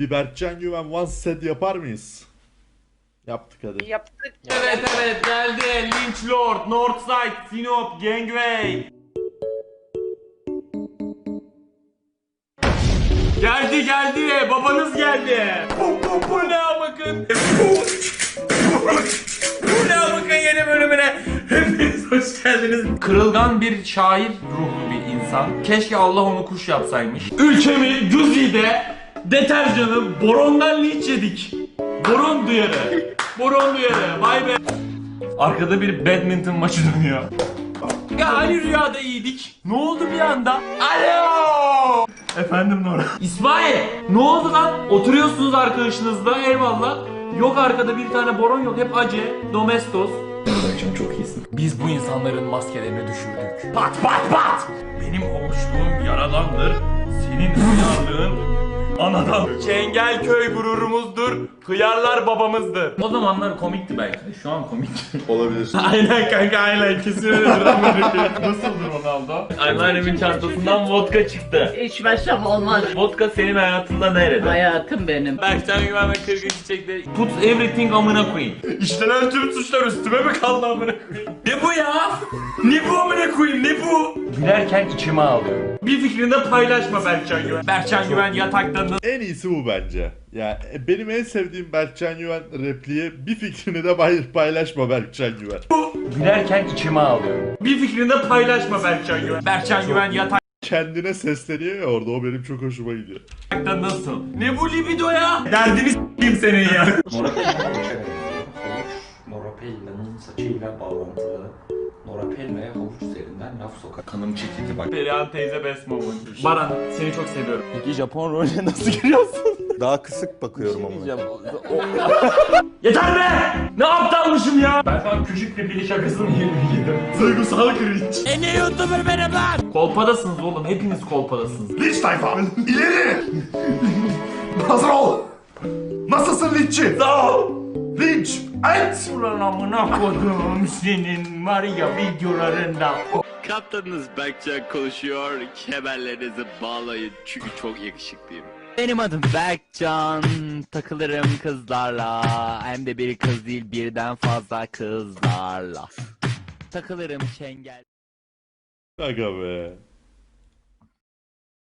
Bir Berkcan Güven one set yapar mıyız? Yaptık hadi. Yaptık. Evet evet geldi. Lynch Lord, Northside, Sinop, Gangway. Geldi geldi. Babanız geldi. Bu, bu, bu ne bakın. bu ne bakın yeni bölümüne. Hepiniz hoş geldiniz. Kırılgan bir şair ruhlu bir insan. Keşke Allah onu kuş yapsaymış. Ülkemi Güzi'de deterjanı borondan linç yedik. Boron duyarı. Boron duyarı. Vay be. Arkada bir badminton maçı dönüyor. Ya hani rüyada iyiydik? Ne oldu bir anda? Alo! Efendim Nora. İsmail! Ne oldu lan? Oturuyorsunuz arkadaşınızla eyvallah. Yok arkada bir tane boron yok. Hep acı, domestos. Akşam çok iyisin. Biz bu insanların maskelerini düşürdük. Pat pat pat! Benim hoşluğum yaradandır. Senin hıyarlığın anadan. Çengelköy gururumuzdur. Hıyarlar babamızdır. O zamanlar komikti belki de. Şu an komik. Olabilir. aynen kanka aynen kesin öyledir ama Nasıldır Ronaldo? Anneannemin çantasından vodka çıktı. İçmezsem olmaz. Vodka senin hayatında nerede? Hayatım benim. Berkcan Güven ve Kırgın Çiçek'te Put everything amına koyayım. İşlenen tüm suçlar üstüme mi kaldı amına koyayım? Ne bu ya? Ne bu amına koyayım ne bu? Gülerken içime ağlıyorum. Bir fikrini de paylaşma Berkcan Güven. Berkcan Güven yatakta nasıl En iyisi bu bence. Ya e, benim en sevdiğim Berkcan Güven repliği bir fikrini de pay- paylaşma Berkcan Güven. Gülerken içime ağlıyorum. Bir fikrini de paylaşma Berkcan Güven. Berkcan Güven yatakta Kendine sesleniyor ya orada o benim çok hoşuma gidiyor. nasıl? Ne bu libido ya? Derdini s**eyim senin ya. Norapella'nın saçıyla bağlantılı. Laf sokar. Kanım çekildi bak. Perihan teyze best moment. Baran seni çok seviyorum. Peki Japon rolüne nasıl giriyorsun? Daha kısık bakıyorum ama. Diyeceğim. Yeter be! Ne aptalmışım ya? Ben sana küçük bir bili şakasını yedim. Duygusal cringe. E ne YouTuber benim lan? Kolpadasınız oğlum. Hepiniz kolpadasınız. Linç tayfa! İleri! Hazır ol! Nasılsın linççi? Sağ ol. Linç! Et! Ulan amına koduğum senin var ya videolarında. Kaptanınız Berkcan konuşuyor. Kemerlerinizi bağlayın çünkü çok yakışıklıyım. Benim adım Berkcan. Takılırım kızlarla. Hem de bir kız değil birden fazla kızlarla. Takılırım çengel. Aga be.